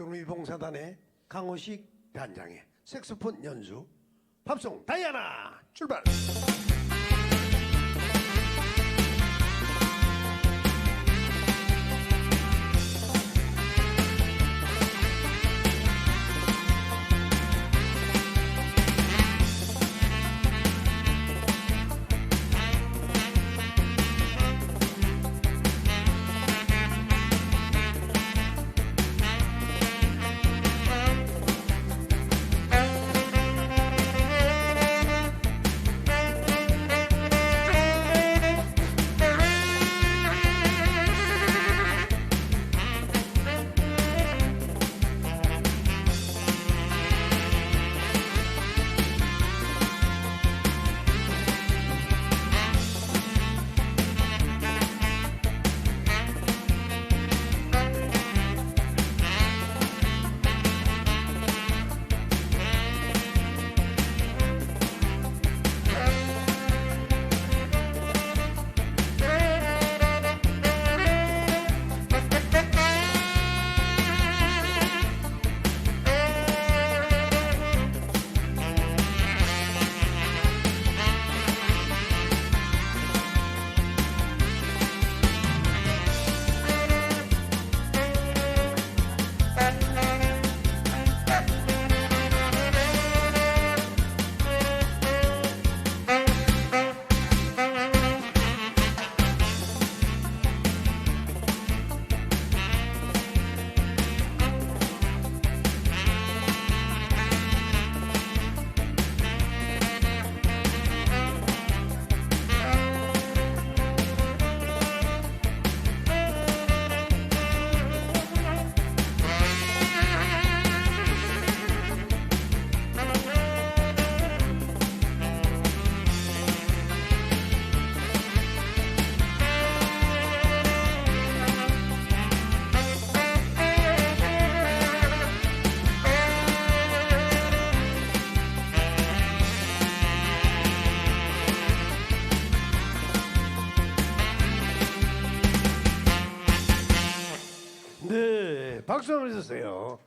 동의봉사단의 강호식 단장의 색소폰 연주 팝송 다이아나 출발. 박수 한번 해주세요.